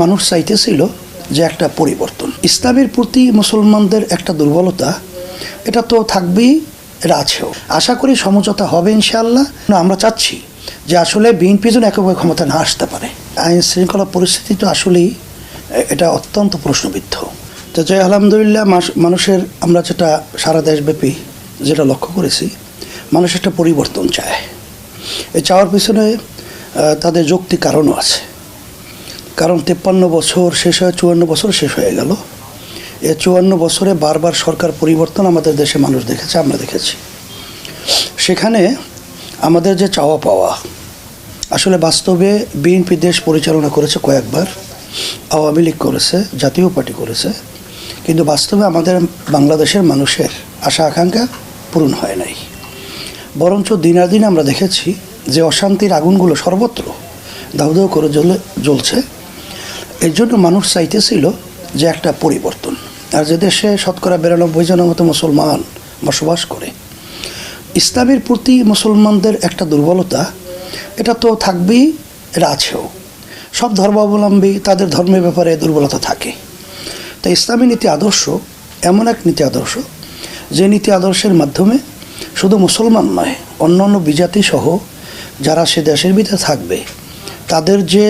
মানুষ চাইতেছিল যে একটা পরিবর্তন। ইসলামের প্রতি মুসলমানদের একটা দুর্বলতা এটা তো থাকবেই এটা আছেও। আশা করি সমঝোতা হবে ইনশাআল্লাহ। না, আমরা চাচ্ছি যে আসলে বিএনপি যেন একেবারে ক্ষমতা না আসতে পারে। আইন শৃঙ্খলা পরিস্থিতি তো আসলেই এটা অত্যন্ত প্রশ্নবিদ্ধ। তো জয় আলহামদুলিল্লাহ মানুষের আমরা যেটা সারা দেশব্যাপী যেটা লক্ষ্য করেছি মানুষ একটা পরিবর্তন চায়। এই চাওয়ার পিছনে তাদের যৌক্তিক কারণও আছে। কারণ তেপ্পান্ন বছর শেষ হয়ে, চুয়ান্ন বছর শেষ হয়ে গেল। এ চুয়ান্ন বছরে বারবার সরকার পরিবর্তন আমাদের দেশে মানুষ দেখেছে, আমরা দেখেছি। সেখানে আমাদের যে চাওয়া পাওয়া, আসলে বাস্তবে বিএনপি দেশ পরিচালনা করেছে কয়েকবার, আওয়ামী লীগ করেছে, জাতীয় পার্টি করেছে, কিন্তু বাস্তবে আমাদের বাংলাদেশের মানুষের আশা, আকাঙ্ক্ষা পূরণ হয় নাই। বরঞ্চ দিনাদিন আমরা দেখেছি যে অশান্তির আগুনগুলো সর্বত্র দাউ দাউ করে জ্বলে, জ্বলছে। এর জন্য মানুষ চাইতেছিল যে একটা পরিবর্তন। আর যে দেশে শতকরা বিরানব্বই জনের মতো মুসলমান বসবাস করে, ইসলামের প্রতি মুসলমানদের একটা দুর্বলতা, এটা তো থাকবেই, এটা আছেও। সব ধর্মাবলম্বী তাদের ধর্মের ব্যাপারে দুর্বলতা থাকে। তো ইসলামী নীতি আদর্শ, এমন এক নীতি আদর্শ, যে নীতি আদর্শের মাধ্যমে শুধু মুসলমান নয়, অন্যান্য বিজাতি সহ যারা সে দেশের ভিতরে থাকবে, তাদের যে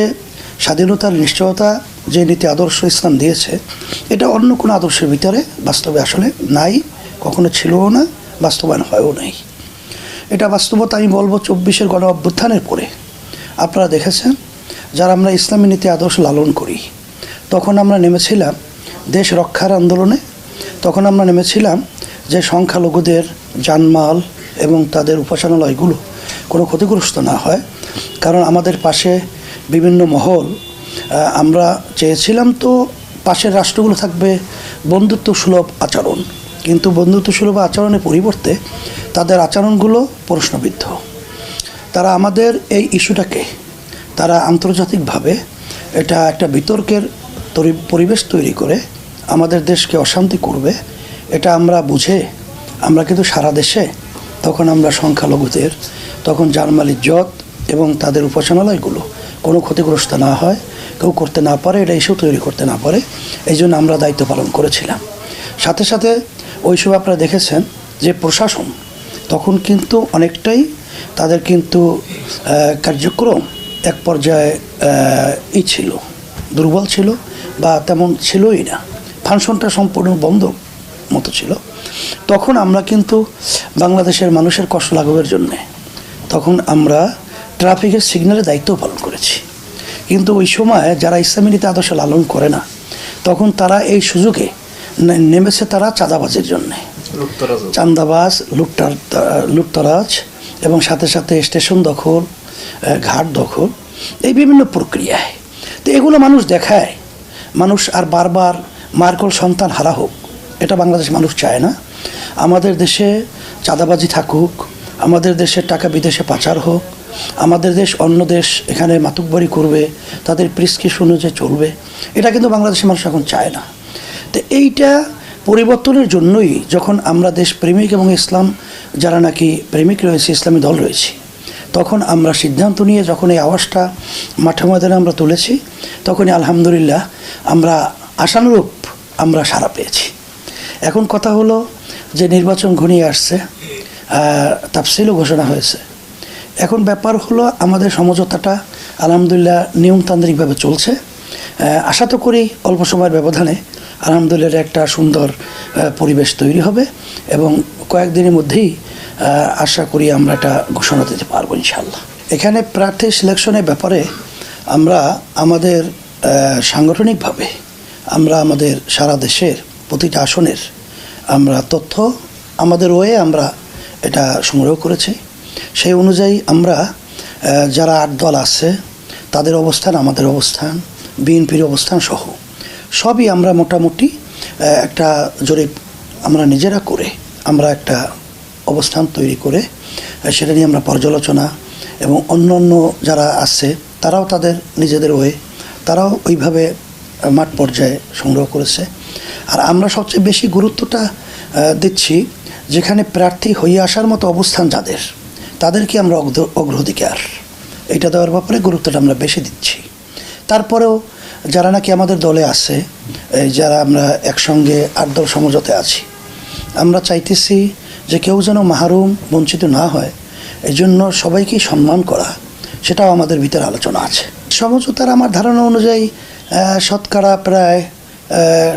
স্বাধীনতার নিশ্চয়তা যে নীতি আদর্শ ইসলাম দিয়েছে, এটা অন্য কোনো আদর্শের ভিতরে বাস্তবে আসলে নাই, কখনো ছিলও না, বাস্তবায়ন হয়ও নাই। এটা বাস্তবতা আমি বলব চব্বিশের গণ অভ্যুত্থানের পরে। আপনারা দেখেছেন, যারা আমরা ইসলামী নীতি আদর্শ লালন করি, তখন আমরা নেমেছিলাম দেশ রক্ষার আন্দোলনে, তখন আমরা নেমেছিলাম যে সংখ্যালঘুদের জানমাল এবং তাদের উপাসনালয়গুলো কোনো ক্ষতিগ্রস্ত না হয়, কারণ আমাদের পাশে বিভিন্ন মহল আমরা চেয়েছিলাম তো পাশের রাষ্ট্রগুলো থাকবে বন্ধুত্ব সুলভ আচরণ। কিন্তু বন্ধুত্ব সুলভ আচরণের পরিবর্তে তাদের আচরণগুলো প্রশ্নবিদ্ধ। তারা আমাদের এই ইস্যুটাকে, তারা আন্তর্জাতিকভাবে এটা একটা বিতর্কের তরি- পরিবেশ তৈরি করে আমাদের দেশকে অশান্তি করবে, এটা আমরা বুঝে, আমরা কিন্তু সারা দেশে তখন আমরা সংখ্যালঘুদের, তখন জার্মালির জত এবং তাদের উপাসনালয়গুলো কোনো ক্ষতিগ্রস্ত না হয়, কেউ করতে না পারে, এটা ইস্যু তৈরি করতে না পারে, এই জন্য আমরা দায়িত্ব পালন করেছিলাম। সাথে সাথে ওই সময় আপনারা দেখেছেন যে প্রশাসন তখন কিন্তু অনেকটাই তাদের কিন্তু কার্যক্রম এক পর্যায়ে ই ছিল, দুর্বল ছিল বা তেমন ছিলই না। ফাংশনটা সম্পূর্ণ বন্ধ মতো ছিল। তখন আমরা কিন্তু বাংলাদেশের মানুষের কষ্ট লাঘবের জন্যে, তখন আমরা ট্রাফিকের সিগন্যালের দায়িত্ব পালন করেছি। কিন্তু ওই সময় যারা ইসলামী নীতি আদর্শ লালন করে না তখন তারা এই সুযোগে নেমেছে তারা চাঁদাবাজের জন্যে। চান্দাবাজ লুট্টার লুটতরাজ এবং সাথে সাথে স্টেশন দখল ঘাট দখল এই বিভিন্ন প্রক্রিয়ায়। তো এগুলো মানুষ দেখায়। মানুষ আর বারবার মার্কল সন্তান হারা হোক এটা বাংলাদেশ মানুষ চায় না। আমাদের দেশে চাঁদাবাজি থাকুক আমাদের দেশের টাকা বিদেশে পাচার হোক আমাদের দেশ, অন্য দেশ এখানে মাতুকবাড়ি করবে, তাদের প্রিসক্রিপশন অনুযায়ী চলবে। এটা কিন্তু বাংলাদেশের মানুষ এখন চায় না। তো এইটা পরিবর্তনের জন্যই যখন আমরা দেশ প্রেমিক এবং ইসলাম, যারা নাকি প্রেমিক রয়েছে, ইসলামী দল রয়েছে, তখন আমরা সিদ্ধান্ত নিয়ে যখন এই আওয়াজটা মাঠে ময়দানে আমরা তুলেছি, তখনই আলহামদুলিল্লাহ আমরা আশানুরূপ আমরা সাড়া পেয়েছি। এখন কথা হলো যে নির্বাচন ঘনিয়ে আসছে তাফসিলও ঘোষণা হয়েছে। এখন ব্যাপার হলো আমাদের সমঝোতাটা আলহামদুলিল্লাহ নিয়মতান্ত্রিকভাবে চলছে। আশা তো করি অল্প সময়ের ব্যবধানে আলহামদুলিল্লাহ একটা সুন্দর পরিবেশ তৈরি হবে এবং কয়েকদিনের মধ্যেই আশা করি আমরা এটা ঘোষণা দিতে পারব ইনশাল্লাহ এখানে প্রার্থী সিলেকশনের ব্যাপারে আমরা আমাদের সাংগঠনিকভাবে আমরা আমাদের সারা দেশের প্রতিটা আসনের আমরা তথ্য আমাদের ওয়ে আমরা এটা সংগ্রহ করেছি। সেই অনুযায়ী আমরা যারা আট দল আছে, তাদের অবস্থান, আমাদের অবস্থান, বিএনপির অবস্থান সহ। সবই আমরা মোটামুটি একটা জরিপ আমরা নিজেরা করে, আমরা একটা অবস্থান তৈরি করে সেটা নিয়ে আমরা পর্যালোচনা এবং অন্য অন্য যারা আছে, তারাও তাদের নিজেদের ওয়ে, তারাও ওইভাবে মাঠ পর্যায়ে সংগ্রহ করেছে। আর আমরা সবচেয়ে বেশি গুরুত্বটা দিচ্ছি, যেখানে প্রার্থী হয়ে আসার মতো অবস্থান যাদের। তাদেরকে আমরা অগ্র- অগ্রাধিকার। এটা দেওয়ার ব্যাপারে গুরুত্বটা আমরা বেশি দিচ্ছি। তারপরেও যারা নাকি আমাদের দলে আছে, এই যারা আমরা একসঙ্গে আট দল সমঝোতে আছি, আমরা চাইতেছি যে কেউ যেন মাহরুম, বঞ্চিত না হয়। এই জন্য সবাইকেই সম্মান করা, সেটাও আমাদের ভিতরে আলোচনা আছে। সমঝোতার আমার ধারণা অনুযায়ী শতকরা প্রায়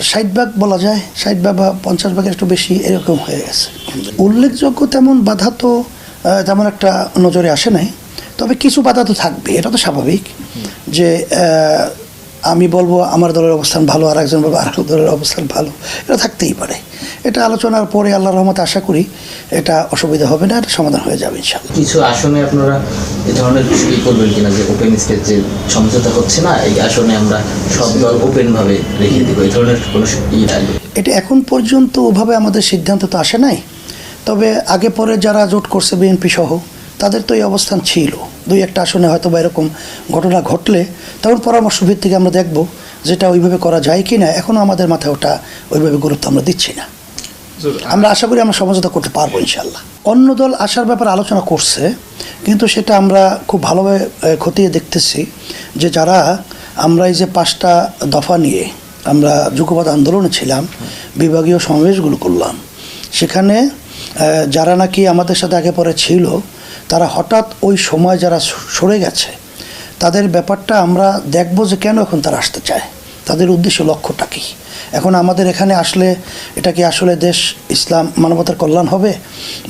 ষাট ভাগ বলা যায়, ষাট ভাগ বা পঞ্চাশ ভাগের একটু বেশি এরকম হয়ে গেছে। উল্লেখযোগ্য তেমন বাধা তো তেমন একটা নজরে আসে নাই। তবে কিছু বাধা তো থাকবে এটা তো স্বাভাবিক যে আমি বলব আমার দলের অবস্থান ভালো আর একজন বলব আর দলের অবস্থান ভালো এটা থাকতেই পারে। এটা আলোচনার পরে আল্লাহ রহমতে আশা করি এটা অসুবিধা হবে না এটা সমাধান হয়ে যাবে ইনশাল্লাহ কিছু আসনে আপনারা এ ধরনের কিছু ই করবেন কিনা যে ওপেন স্টেজ যে সমঝোতা হচ্ছে না এই আসনে আমরা সব দল ওপেন ভাবে রেখে দিব এই ধরনের কোনো এটা এখন পর্যন্ত ওভাবে আমাদের সিদ্ধান্ত তো আসে নাই। তবে আগে পরে যারা জোট করছে বিএনপি সহ তাদের তো এই অবস্থান ছিল। দুই একটা আসনে হয়তো বা এরকম ঘটনা ঘটলে তখন পরামর্শ ভিত্তিকে আমরা দেখব যেটা ওইভাবে করা যায় কি না এখনও আমাদের মাথায় ওটা ওইভাবে গুরুত্ব আমরা দিচ্ছি না। আমরা আশা করি আমরা সমঝোতা করতে পারব ইনশাল্লাহ অন্য দল আসার ব্যাপারে আলোচনা করছে কিন্তু সেটা আমরা খুব ভালোভাবে খতিয়ে দেখতেছি যে যারা আমরা এই যে পাঁচটা দফা নিয়ে আমরা যুগপৎ আন্দোলনে ছিলাম বিভাগীয় সমাবেশগুলো করলাম সেখানে যারা নাকি আমাদের সাথে আগে পরে ছিল, তারা হঠাৎ ওই সময় যারা সরে গেছে, তাদের ব্যাপারটা আমরা দেখব যে কেন এখন তারা আসতে চায়। তাদের উদ্দেশ্য লক্ষ্যটা কী? এখন আমাদের এখানে আসলে এটা কি আসলে দেশ ইসলাম মানবতার কল্যাণ হবে,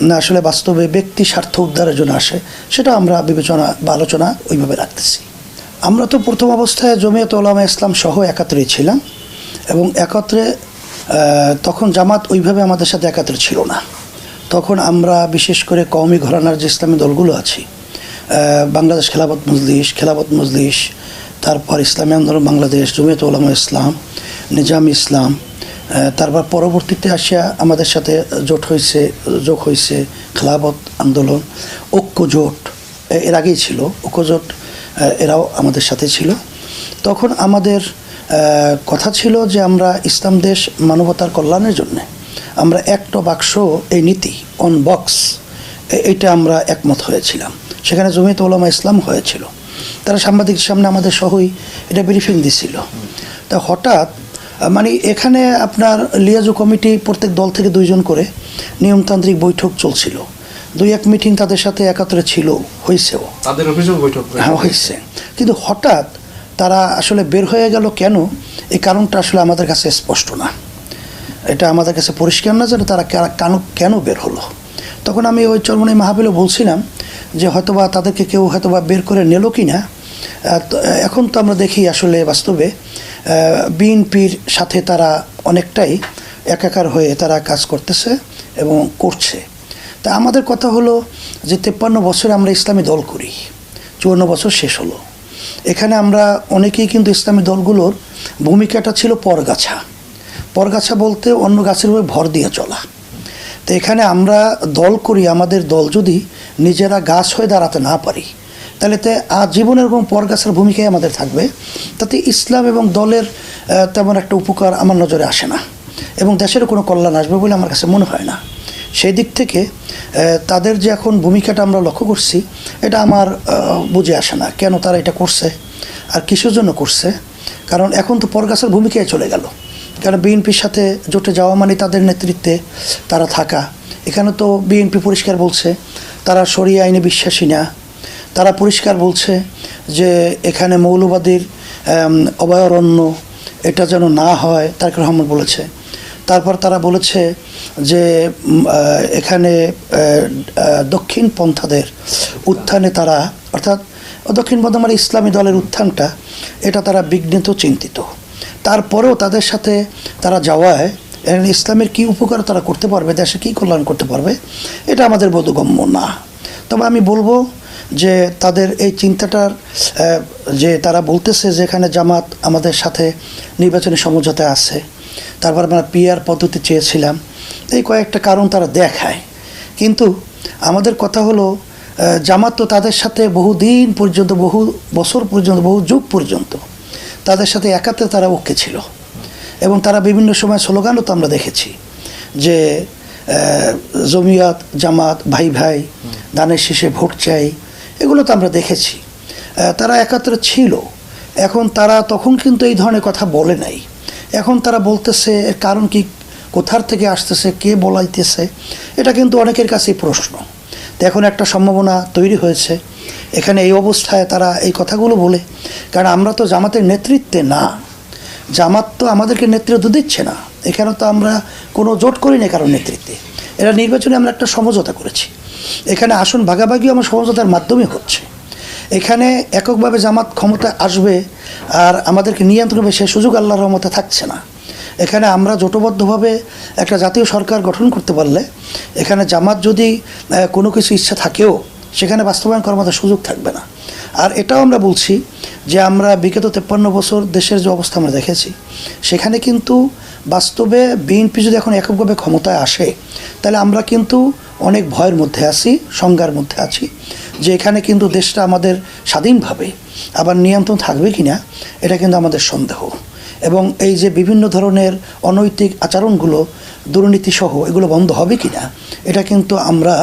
না আসলে বাস্তবে ব্যক্তি স্বার্থ উদ্ধারের জন্য আসে? সেটা আমরা বিবেচনা বা আলোচনা ওইভাবে রাখতেছি। আমরা তো প্রথম অবস্থায় জমিয়ত ওলামা ইসলাম সহ একাত্রেই ছিলাম এবং একত্রে তখন জামাত ওইভাবে আমাদের সাথে একাত্রে ছিল না। তখন আমরা বিশেষ করে কওমি ঘরানার যে ইসলামী দলগুলো আছি বাংলাদেশ খেলাবত মজলিস খেলাবত মজলিস, তারপর ইসলামী আন্দোলন বাংলাদেশ, জমিয়ত ওলামা ইসলাম, নিজাম ইসলাম তারপর পরবর্তীতে আসিয়া আমাদের সাথে জোট হয়েছে যোগ হয়েছে খেলাবত আন্দোলন, ঐক্য জোট এর আগেই ছিল, ঐক্য জোট এরাও আমাদের সাথে ছিল। তখন আমাদের কথা ছিল যে আমরা ইসলাম দেশ মানবতার কল্যাণের জন্য আমরা একটা বাক্স এই নীতি অন বক্স এইটা আমরা একমত হয়েছিলাম। সেখানে জমিয়ত ওলামা ইসলাম হয়েছিল। তারা সাংবাদিকের সামনে আমাদের সহই এটা ব্রিফিং দিছিল। তা হঠাৎ মানে এখানে আপনার লিয়াজু কমিটি প্রত্যেক দল থেকে দুইজন করে নিয়মতান্ত্রিক বৈঠক চলছিল। দুই এক মিটিং তাদের সাথে একাত্রে ছিল হয়েছেও তাদের অভিযোগ বৈঠক হ্যাঁ হয়েছে কিন্তু হঠাৎ তারা আসলে বের হয়ে গেল কেন? এই কারণটা আসলে আমাদের কাছে স্পষ্ট না। এটা আমাদের কাছে পরিষ্কার না যে তারা কেন কেন বের হলো। তখন আমি ওই চরমনি মাহাবিলে বলছিলাম যে হয়তোবা তাদেরকে কেউ হয়তোবা বের করে নিল কি না এখন তো আমরা দেখি আসলে বাস্তবে বিএনপির সাথে তারা অনেকটাই একাকার হয়ে তারা কাজ করতেছে এবং করছে। তা আমাদের কথা হলো যে তেপ্পান্ন বছরে আমরা ইসলামী দল করি, চুয়ান্ন বছর শেষ হলো। এখানে আমরা অনেকেই কিন্তু ইসলামী দলগুলোর ভূমিকাটা ছিল পরগাছা। পরগাছা বলতে অন্য গাছের উপরে ভর দিয়ে চলা। তো এখানে আমরা দল করি, আমাদের দল যদি নিজেরা গাছ হয়ে দাঁড়াতে না পারি, তাহলে তে আজীবন এরকম পরগাছার ভূমিকাই আমাদের থাকবে। তাতে ইসলাম এবং দলের তেমন একটা উপকার আমার নজরে আসে না এবং দেশেরও কোনো কল্যাণ আসবে বলে আমার কাছে মনে হয় না। সেই দিক থেকে তাদের যে এখন ভূমিকাটা আমরা লক্ষ্য করছি, এটা আমার বুঝে আসে না কেন তারা এটা করছে আর কিসের জন্য করছে। কারণ এখন তো পরগাছার ভূমিকায় চলে গেল। কারণ বিএনপির সাথে জোটে যাওয়া মানে তাদের নেতৃত্বে তারা থাকা। এখানে তো বিএনপি পরিষ্কার বলছে, তারা সরিয়ে আইনে বিশ্বাসী না। তারা পরিষ্কার বলছে যে এখানে মৌলবাদীর অভয়ারণ্য এটা যেন না হয়, তারেক রহমান বলেছে। তারপর তারা বলেছে যে এখানে দক্ষিণ পন্থাদের উত্থানে তারা, অর্থাৎ, দক্ষিণ মানে ইসলামী দলের উত্থানটা, এটা তারা বিঘ্নিত, চিন্তিত। তারপরেও তাদের সাথে তারা যাওয়ায় এখানে ইসলামের কী উপকার তারা করতে পারবে, দেশে কী কল্যাণ করতে পারবে, এটা আমাদের বোধগম্য না। তবে আমি বলব যে তাদের এই চিন্তাটার যে তারা বলতেছে যে এখানে জামাত আমাদের সাথে নির্বাচনী সমঝোতায় আছে। তারপর আমরা পিআর পদ্ধতি চেয়েছিলাম। এই কয়েকটা কারণ তারা দেখায়। কিন্তু আমাদের কথা হলো জামাত তো তাদের সাথে বহুদিন পর্যন্ত, বহু বছর পর্যন্ত, বহু যুগ পর্যন্ত তাদের সাথে একাত্রে তারা ঐক্যে ছিল। এবং তারা বিভিন্ন সময় স্লোগানও তো আমরা দেখেছি যে জমিয়াত, জামাত, ভাই ভাই, দানের শেষে ভোট চাই, এগুলো তো আমরা দেখেছি। তারা একাত্রে ছিল। এখন তারা তখন কিন্তু এই ধরনের কথা বলে নাই। এখন তারা বলতেছে, এর কারণ কি, কোথার থেকে আসতেছে, কে বলাইতেছে, এটা কিন্তু অনেকের কাছেই প্রশ্ন। তো এখন একটা সম্ভাবনা তৈরি হয়েছে। এখানে এই অবস্থায় তারা এই কথাগুলো বলে। কারণ আমরা তো জামাতের নেতৃত্বে না। জামাত তো আমাদেরকে নেতৃত্ব দিচ্ছে না। এখানে তো আমরা কোনো জোট করি না কারণ নেতৃত্বে। এরা নির্বাচনে আমরা একটা সমঝোতা করেছি। এখানে আসন ভাগাভাগিও আমার সমঝোতার মাধ্যমে হচ্ছে। এখানে এককভাবে জামাত ক্ষমতা আসবে আর আমাদেরকে নিয়ন্ত্রণ সে সুযোগ আল্লাহর রহমতে থাকছে না। এখানে আমরা জোটবদ্ধভাবে একটা জাতীয় সরকার গঠন করতে পারলে, এখানে জামাত যদি কোনো কিছু ইচ্ছা থাকেও সেখানে বাস্তবায়ন করার মতো সুযোগ থাকবে না। আর এটাও আমরা বলছি যে আমরা বিগত তেপ্পান্ন বছর দেশের যে অবস্থা আমরা দেখেছি, সেখানে কিন্তু বাস্তবে বিএনপি যদি এখন এককভাবে ক্ষমতায় আসে, তাহলে আমরা কিন্তু অনেক ভয়ের মধ্যে আছি, সংজ্ঞার মধ্যে আছি যে এখানে কিন্তু দেশটা আমাদের স্বাধীনভাবে আবার নিয়ন্ত্রণ থাকবে কি না এটা কিন্তু আমাদের সন্দেহ। এবং এই যে বিভিন্ন ধরনের অনৈতিক আচরণগুলো, দুর্নীতিসহ এগুলো বন্ধ হবে কি না এটা কিন্তু আমরা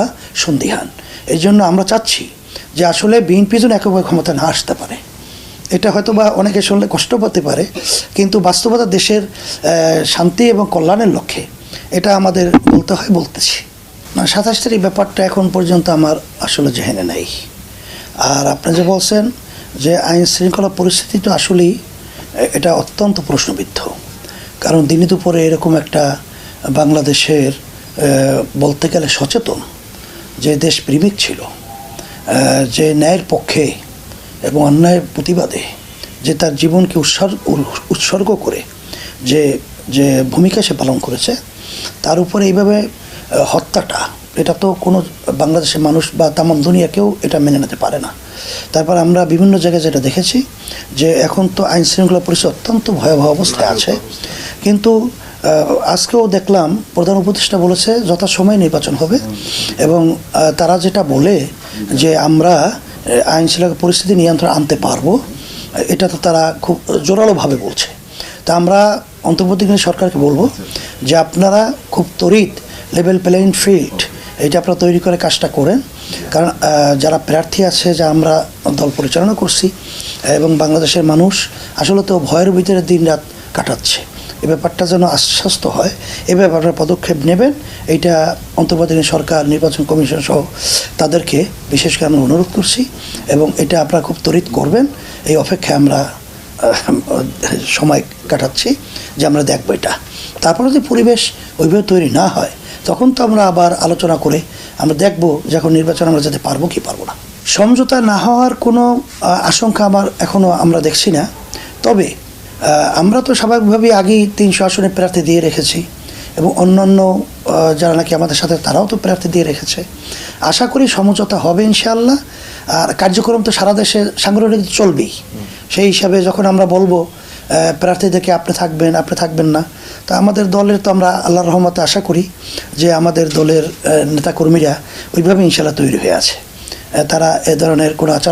সন্দিহান। এই জন্য আমরা চাচ্ছি যে আসলে বিএনপি যেন এককভাবে ক্ষমতা না আসতে পারে। এটা হয়তো বা অনেকে শুনলে কষ্ট পেতে পারে, কিন্তু বাস্তবতা দেশের শান্তি এবং কল্যাণের লক্ষ্যে এটা আমাদের বলতে হয়, বলতেছি। না, সাতাশ তারিখ ব্যাপারটা এখন পর্যন্ত আমার আসলে জেহেনে নাই। আর আপনি যে বলছেন যে আইন শৃঙ্খলা পরিস্থিতি তো আসলেই এটা অত্যন্ত প্রশ্নবিদ্ধ। কারণ দিনে দুপুরে এরকম একটা বাংলাদেশের বলতে গেলে সচেতন যে দেশ প্রেমিক ছিল যে ন্যায়ের পক্ষে এবং অন্যায়ের প্রতিবাদে, যে তার জীবনকে উৎসর্গ উৎসর্গ করে, যে যে ভূমিকা সে পালন করেছে, তার উপরে এইভাবে হত্যাটা, এটা তো কোনো বাংলাদেশের মানুষ বা তামাম দুনিয়াকেও এটা মেনে নিতে পারে না। তারপর আমরা বিভিন্ন জায়গায় যেটা দেখেছি যে এখন তো আইন শৃঙ্খলা পরিস্থিতি অত্যন্ত ভয়াবহ অবস্থায় আছে। কিন্তু আজকেও দেখলাম প্রধান উপদেষ্টা বলেছে যথাসময়ে নির্বাচন হবে এবং তারা যেটা বলে যে আমরা আইন শৃঙ্খলা পরিস্থিতি নিয়ন্ত্রণ আনতে পারব, এটা তো তারা খুব জোরালোভাবে বলছে। তা আমরা অন্তর্বর্তীকালীন সরকারকে বলব যে আপনারা খুব তড়িৎ লেভেল প্লেইং ফিল্ড এটা আপনারা তৈরি করে কাজটা করেন, কারণ যারা প্রার্থী আছে, যা আমরা দল পরিচালনা করছি, এবং বাংলাদেশের মানুষ আসলে তো ভয়ের ভিতরে দিন রাত কাটাচ্ছে। এ ব্যাপারটা যেন আশ্বস্ত হয় এ ব্যাপারে পদক্ষেপ নেবেন। এইটা অন্তর্বর্তীকালীন সরকার, নির্বাচন কমিশন সহ তাদেরকে বিশেষ করে আমরা অনুরোধ করছি এবং এটা আপনারা খুব তড়িৎ করবেন। এই অপেক্ষায় আমরা সময় কাটাচ্ছি যে আমরা দেখব এটা। তারপরে যদি পরিবেশ ওইভাবে তৈরি না হয়, তখন তো আমরা আবার আলোচনা করে আমরা দেখব যে এখন নির্বাচন আমরা যেতে পারব কি পারব না। সমঝোতা না হওয়ার কোনো আশঙ্কা আমার এখনও আমরা দেখছি না। তবে আমরা তো স্বাভাবিকভাবেই আগেই তিনশো আসনে প্রার্থী দিয়ে রেখেছি এবং অন্যান্য যারা নাকি আমাদের সাথে, তারাও তো প্রার্থী দিয়ে রেখেছে। আশা করি সমঝোতা হবে ইনশাআল্লাহ। আর কার্যক্রম তো সারা দেশে সাংগঠনিক চলবেই। সেই হিসাবে যখন আমরা বলব প্রার্থীদেরকে আপনি থাকবেন আপনি থাকবেন না, তা আমাদের দলের তো আমরা আল্লাহর রহমতে আশা করি যে আমাদের দলের নেতাকর্মীরা ওইভাবে ইনশাল্লাহ তৈরি হয়ে আছে। তারা এ ধরনের কোনো আচার